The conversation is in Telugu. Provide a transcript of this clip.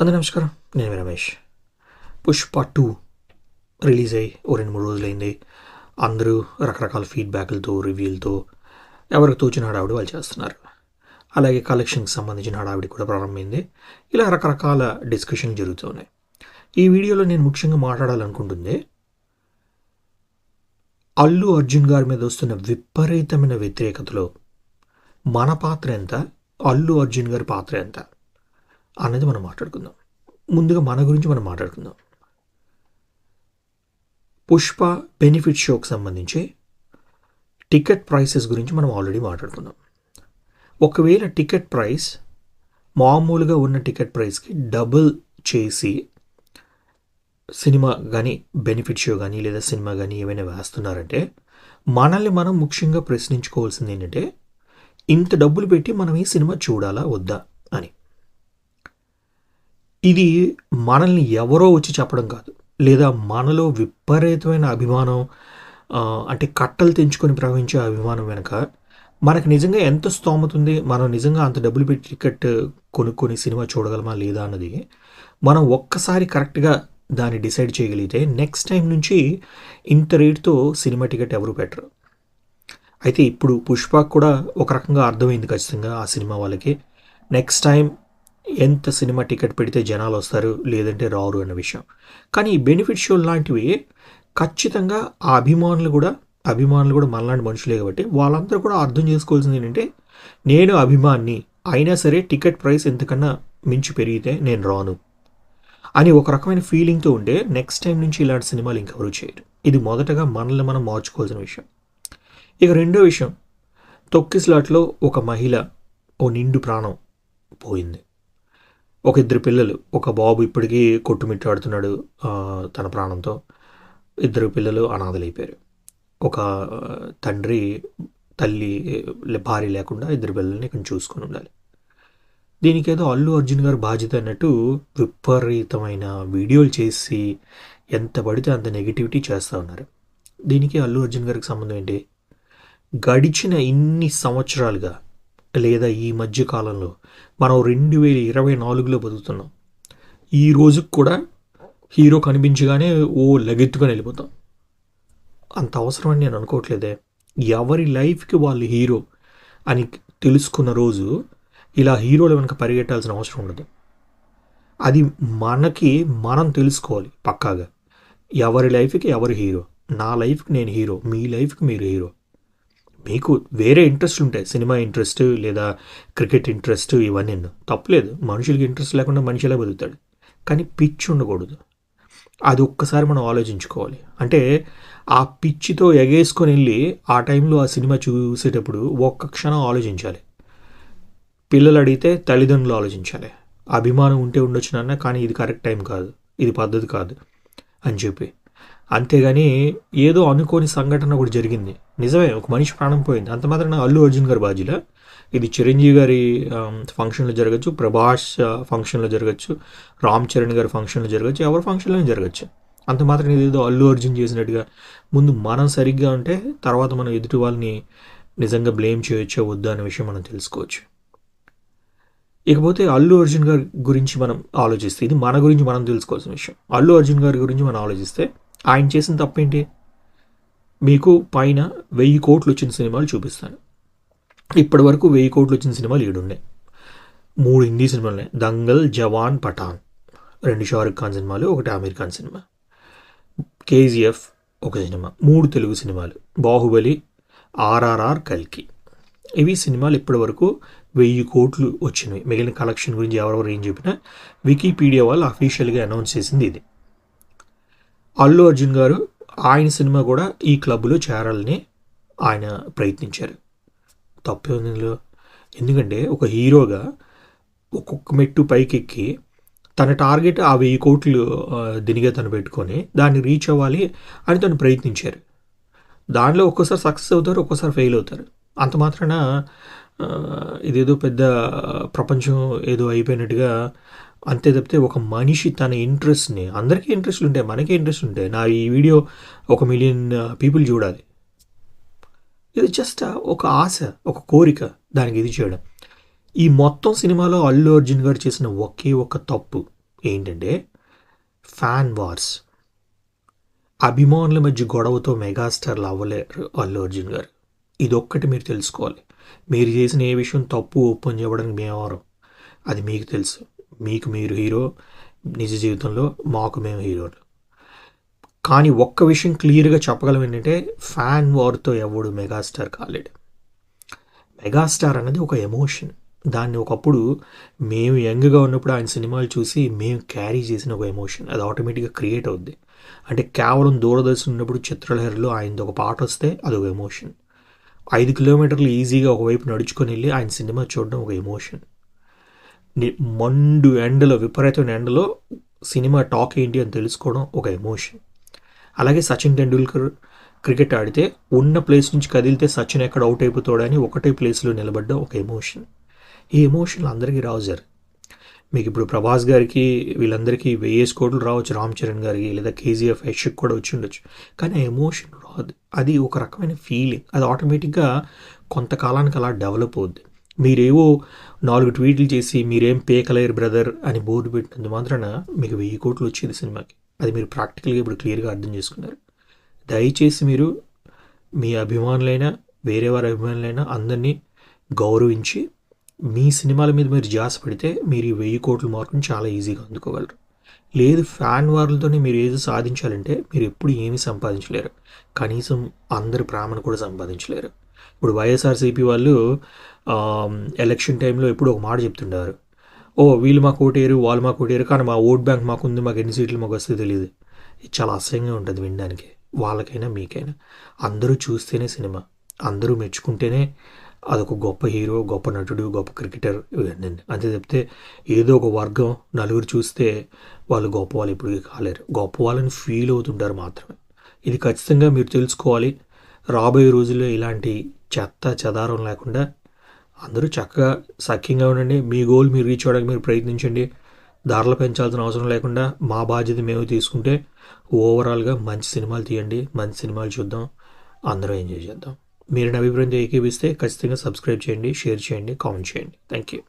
అందరూ నమస్కారం. నేను రమేష్. పుష్ప టూ రిలీజ్ అయ్యి ఓ రెండు మూడు రోజులైంది. అందరూ రకరకాల ఫీడ్బ్యాక్లతో రివ్యూలతో ఎవరికి తోచిన హడావిడి వాళ్ళు చేస్తున్నారు. అలాగే కలెక్షన్కి సంబంధించిన హడావిడి కూడా ప్రారంభమైంది. ఇలా రకరకాల డిస్కషన్ జరుగుతున్నాయి ఈ వీడియోలో నేను ముఖ్యంగా మాట్లాడాలనుకుంటుంది అల్లు అర్జున్ గారి మీద వస్తున్న విపరీతమైన వ్యతిరేకతలో మన పాత్ర ఎంత? అల్లు అర్జున్ గారి పాత్ర ఎంత? అన్నది మనం మాట్లాడుకుందాం. ముందుగా మన గురించి మనం మాట్లాడుకుందాం. పుష్ప బెనిఫిట్ షోకి సంబంధించి టికెట్ ప్రైసెస్ గురించి మనం ఆల్రెడీ మాట్లాడుకుందాం. ఒకవేళ టికెట్ ప్రైస్ మామూలుగా ఉన్న టికెట్ ప్రైస్కి డబుల్ చేసి సినిమా కానీ బెనిఫిట్ షో కానీ లేదా సినిమా కానీ ఏమైనా వేస్తున్నారంటే మనల్ని మనం ముఖ్యంగా ప్రశ్నించుకోవాల్సింది ఏంటంటే ఇంత డబ్బులు పెట్టి మనం ఈ సినిమా చూడాలా వద్దా? ఇది మనల్ని ఎవరో వచ్చి చెప్పడం కాదు. లేదా మనలో విపరీతమైన అభిమానం అంటే కట్టలు తెంచుకొని ప్రవహించే అభిమానం వెనుక మనకు నిజంగా ఎంత స్తోమత ఉంది మనం నిజంగా అంత డబ్బులు పెట్టి టికెట్ కొనుక్కొని సినిమా చూడగలమా లేదా అన్నది మనం ఒక్కసారి కరెక్ట్గా దాన్ని డిసైడ్ చేయగలిగితే నెక్స్ట్ టైం నుంచి ఇంత రేటుతో సినిమా టికెట్ ఎవరు పెట్టరు. అయితే ఇప్పుడు పుష్ప కూడా ఒక రకంగా అర్థమైంది ఖచ్చితంగా ఆ సినిమా వాళ్ళకి. నెక్స్ట్ టైం ఎంత సినిమా టికెట్ పెడితే జనాలు వస్తారు లేదంటే రారు అన్న విషయం. కానీ ఈ బెనిఫిట్ షో లాంటివి ఖచ్చితంగా ఆ అభిమానులు కూడా అభిమానులు కూడా మనలాంటి మనుషులే కాబట్టి వాళ్ళందరూ కూడా అర్థం చేసుకోవాల్సింది ఏంటంటే నేను అభిమాన్ని అయినా సరే టికెట్ ప్రైస్ ఎంతకన్నా మించి పెరిగితే నేను రాను అని ఒక రకమైన ఫీలింగ్తో ఉంటే నెక్స్ట్ టైం నుంచి ఇలాంటి సినిమాలు ఇంకెవరు చేయరు. ఇది మొదటగా మనల్ని మనం మార్చుకోవాల్సిన విషయం. ఇక రెండో విషయం తొక్కిస్లాట్లో ఒక మహిళ ఓ నిండు ప్రాణం పోయింది. ఒక ఇద్దరు పిల్లలు ఒక బాబు ఇప్పటికీ కొట్టుమిట్టాడుతున్నాడు తన ప్రాణంతో. ఇద్దరు పిల్లలు అనాథలైపోయారు. ఒక తండ్రి తల్లి లే- భార్య లేకుండా ఇద్దరు పిల్లల్ని ఇక్కడ చూసుకొని ఉండాలి. దీనికి ఏదో అల్లు అర్జున్ గారు బాధ్యత అన్నట్టు విపరీతమైన వీడియోలు చేసి ఎంత పడితే అంత నెగిటివిటీ చేస్తూ ఉన్నారు. దీనికి అల్లు అర్జున్ గారికి సంబంధం ఏంటి? గడిచిన ఇన్ని సంవత్సరాలుగా లేదా ఈ మధ్యకాలంలో మనం రెండు వేల ఇరవై నాలుగులో బతుకుతున్నాం. ఈ రోజుకి కూడా హీరో కనిపించగానే ఓ లగెత్తుకొని వెళ్ళిపోతాం అంత అవసరం అని నేను అనుకోవట్లేదే. ఎవరి లైఫ్కి వాళ్ళు హీరో అని తెలుసుకున్న రోజు ఇలా హీరోల వెనక పరిగెట్టాల్సిన అవసరం ఉండదు. అది మనకి మనం తెలుసుకోవాలి పక్కాగా. ఎవరి లైఫ్కి ఎవరు హీరో? నా లైఫ్కి నేను హీరో మీ లైఫ్కి మీరు హీరో. మీకు వేరే ఇంట్రెస్ట్ ఉంటాయి. సినిమా ఇంట్రెస్ట్ లేదా క్రికెట్ ఇంట్రెస్ట్ ఇవన్నీ. తప్పలేదు. మనుషులకి ఇంట్రెస్ట్ లేకుండా మనిషి ఎలా బతుకుతాడు? కానీ పిచ్చి ఉండకూడదు. అది ఒక్కసారి మనం ఆలోచించుకోవాలి. అంటే ఆ పిచ్చితో ఎగేసుకొని వెళ్ళి ఆ టైంలో ఆ సినిమా చూసేటప్పుడు ఒక్క క్షణం ఆలోచించాలి. పిల్లలు అడిగితే తల్లిదండ్రులు ఆలోచించాలి. అభిమానం ఉంటే ఉండొచ్చు నాన్న కానీ ఇది కరెక్ట్ టైం కాదు. ఇది పద్ధతి కాదు. అని చెప్పి. అంతేగాని ఏదో అనుకోని సంఘటన కూడా జరిగింది. నిజమే ఒక మనిషి ప్రాణం పోయింది. అంత మాత్రం అల్లు అర్జున్ గారి బాధ్యుల. ఇది చిరంజీవి గారి ఫంక్షన్లో జరగచ్చు ప్రభాస్ ఫంక్షన్లో జరగచ్చు రామ్ చరణ్ గారి ఫంక్షన్లో జరగచ్చు ఎవరి ఫంక్షన్లో జరగచ్చు. అంత మాత్రం ఏదో అల్లు అర్జున్ చేసినట్టుగా ముందు మనం సరిగ్గా ఉంటే తర్వాత మనం ఎదుటి వాళ్ళని నిజంగా బ్లేమ్ చేయొచ్చో వద్దా అనే విషయం మనం తెలుసుకోవచ్చు. ఇకపోతే అల్లు అర్జున్ గారి గురించి మనం ఆలోచిస్తే ఇది మన గురించి మనం తెలుసుకోవాల్సిన విషయం. అల్లు అర్జున్ గారి గురించి మనం ఆలోచిస్తే ఆయన చేసిన తప్పేంటి? మీకు పైన వెయ్యి కోట్లు వచ్చిన సినిమాలు చూపిస్తాను. ఇప్పటి వరకు వెయ్యి కోట్లు వచ్చిన సినిమాలు ఏడున్నాయి. మూడు హిందీ సినిమాలు ఉన్నాయి దంగల్ జవాన్ పఠాన్. రెండు షారుఖ్ ఖాన్ సినిమాలు ఒకటి ఆమీర్ ఖాన్ సినిమా. కేజీఎఫ్ ఒక సినిమా. మూడు తెలుగు సినిమాలు. బాహుబలి ఆర్ఆర్ఆర్ కల్కి. ఇవి సినిమాలు ఇప్పటి వరకు వెయ్యి కోట్లు వచ్చినవి. మిగిలిన కలెక్షన్ గురించి ఎవరెవరు ఏం చెప్పినా వికీపీడియా వాళ్ళు అఫీషియల్గా అనౌన్స్ చేసింది ఇది. అల్లు అర్జున్ గారు ఆయన సినిమా కూడా ఈ క్లబ్లో చేరాలని ఆయన ప్రయత్నించారు. తప్పే ఉంది ఎందుకంటే ఒక హీరోగా ఒక్కొక్క మెట్టు పైకెక్కి తన టార్గెట్ ఆ వెయ్యి కోట్లు దినిగా తను పెట్టుకొని దాన్ని రీచ్ అవ్వాలి అని తను ప్రయత్నించారు. దానిలో ఒక్కోసారి సక్సెస్ అవుతారు ఒక్కోసారి ఫెయిల్ అవుతారు. అంత మాత్రాన ఇదేదో పెద్ద ప్రపంచం ఏదో అయిపోయినట్టుగా అంతే తప్పితే ఒక మనిషి తన ఇంట్రెస్ట్ని అందరికీ ఇంట్రెస్ట్ ఉంటాయి మనకే ఇంట్రెస్ట్ ఉంటాయి. నా ఈ వీడియో ఒక మిలియన్ పీపుల్ చూడాలి. ఇది జస్ట్ ఒక ఆశ ఒక కోరిక దానికి ఇది చేయడం. ఈ మొత్తం సినిమాలో అల్లు అర్జున్ గారు చేసిన ఒకే ఒక తప్పు ఏంటంటే ఫ్యాన్ వార్స్. అభిమానుల మధ్య గొడవతో మెగాస్టార్లు అవ్వలేరు అల్లు అర్జున్ గారు. ఇదొక్కటి మీరు తెలుసుకోవాలి. మీరు చేసిన ఏ విషయం తప్పు ఒప్పని చెప్పడానికి మేమెవరు అది మీకు తెలుసు. మీకు మీరు హీరో నిజ జీవితంలో మాకు మేము హీరోలు. కానీ ఒక్క విషయం క్లియర్గా చెప్పగలం ఏంటంటే ఫ్యాన్ వార్తో ఎవడు మెగాస్టార్ కాలేడు. మెగాస్టార్ అనేది ఒక ఎమోషన్. దాన్ని ఒకప్పుడు మేము యంగ్గా ఉన్నప్పుడు ఆయన సినిమాలు చూసి మేము క్యారీ చేసిన ఒక ఎమోషన్. అది ఆటోమేటిక్గా క్రియేట్ అవుద్ది. అంటే కేవలం దూరదర్శన్ ఉన్నప్పుడు చిత్రలహరిలో ఆయనది ఒక పాట వస్తే అది ఒక ఎమోషన్. ఐదు కిలోమీటర్లు ఈజీగా ఒకవైపు నడుచుకొని వెళ్ళి ఆయన సినిమా చూడడం ఒక ఎమోషన్. మండు ఎండలో విపరీతమైన ఎండలో సినిమా టాక్ ఏంటి అని తెలుసుకోవడం ఒక ఎమోషన్. అలాగే సచిన్ టెండూల్కర్ క్రికెట్ ఆడితే ఉన్న ప్లేస్ నుంచి కదిలితే సచిన్ ఎక్కడ అవుట్ అయిపోతాడని ఒకటే ప్లేస్లో నిలబడ్డ ఒక ఎమోషన్. ఈ ఎమోషన్లు అందరికీ రావు సార్. మీకు ఇప్పుడు ప్రభాస్ గారికి వీళ్ళందరికీ వెయ్యేసి కోట్లు రావచ్చు రామ్ చరణ్ గారికి లేదా కేజీఎఫ్ యష్కి కూడా వచ్చి ఉండొచ్చు. కానీ ఆ ఎమోషన్ రాదు. అది ఒక రకమైన ఫీలింగ్. అది ఆటోమేటిక్గా కొంతకాలానికి అలా డెవలప్ అవుద్ది. మీరేవో నాలుగు ట్వీట్లు చేసి మీరేం పేకలేరు బ్రదర్ అని బోర్డు పెట్టినందు మాత్రాన మీకు వెయ్యి కోట్లు వచ్చేది సినిమాకి. అది మీరు ప్రాక్టికల్గా ఇప్పుడు క్లియర్గా అర్థం చేసుకున్నారు. దయచేసి మీరు మీ అభిమానులైనా వేరే వారి అభిమానులైనా అందరినీ గౌరవించి మీ సినిమాల మీద మీరు జాస పెడితే మీరు ఈ వెయ్యి కోట్ల మార్కుని చాలా ఈజీగా అందుకోగలరు. లేదు ఫ్యాన్ వార్లతోనే మీరు ఏది సాధించాలంటే మీరు ఎప్పుడు ఏమీ సంపాదించలేరు. కనీసం అందరి ప్రేమను కూడా సంపాదించలేరు. ఇప్పుడు వైఎస్ఆర్సీపీ వాళ్ళు ఎలక్షన్ టైంలో ఎప్పుడు ఒక మాట చెప్తుంటారు. ఓ వీళ్ళు మాకు ఓటేరు వాళ్ళు మాకు ఓటేరు కానీ మా ఓట్ బ్యాంక్ మాకు ఉంది మాకు ఎన్ని సీట్లు మాకు వస్తే తెలియదు ఇది చాలా అసహ్యంగా ఉంటుంది వినడానికి. వాళ్ళకైనా మీకైనా. అందరూ చూస్తేనే సినిమా. అందరూ మెచ్చుకుంటేనే అదొక గొప్ప హీరో గొప్ప నటుడు గొప్ప క్రికెటర్ ఇవన్నీ. అంతే చెప్తే ఏదో ఒక వర్గం నలుగురు చూస్తే వాళ్ళు గొప్ప వాళ్ళు ఇప్పుడు కాలేరు. గొప్ప వాళ్ళని ఫీల్ అవుతుంటారు మాత్రమే. ఇది ఖచ్చితంగా మీరు తెలుసుకోవాలి. రాబోయే రోజుల్లో ఇలాంటి చెత్త చెదారం లేకుండా అందరూ చక్కగా సఖ్యంగా ఉండండి. మీ గోల్ మీరు రీచ్ అవ్వడానికి మీరు ప్రయత్నించండి. ధరలు పెంచాల్సిన అవసరం లేకుండా మా బాధ్యత మేము తీసుకుంటే ఓవరాల్గా మంచి సినిమాలు తీయండి. మంచి సినిమాలు చూద్దాం. అందరూ ఎంజాయ్ చేద్దాం. మీరు నా అభిప్రాయంతో ఏకీపిస్తే ఖచ్చితంగా సబ్స్క్రైబ్ చేయండి షేర్ చేయండి కామెంట్ చేయండి. Thank you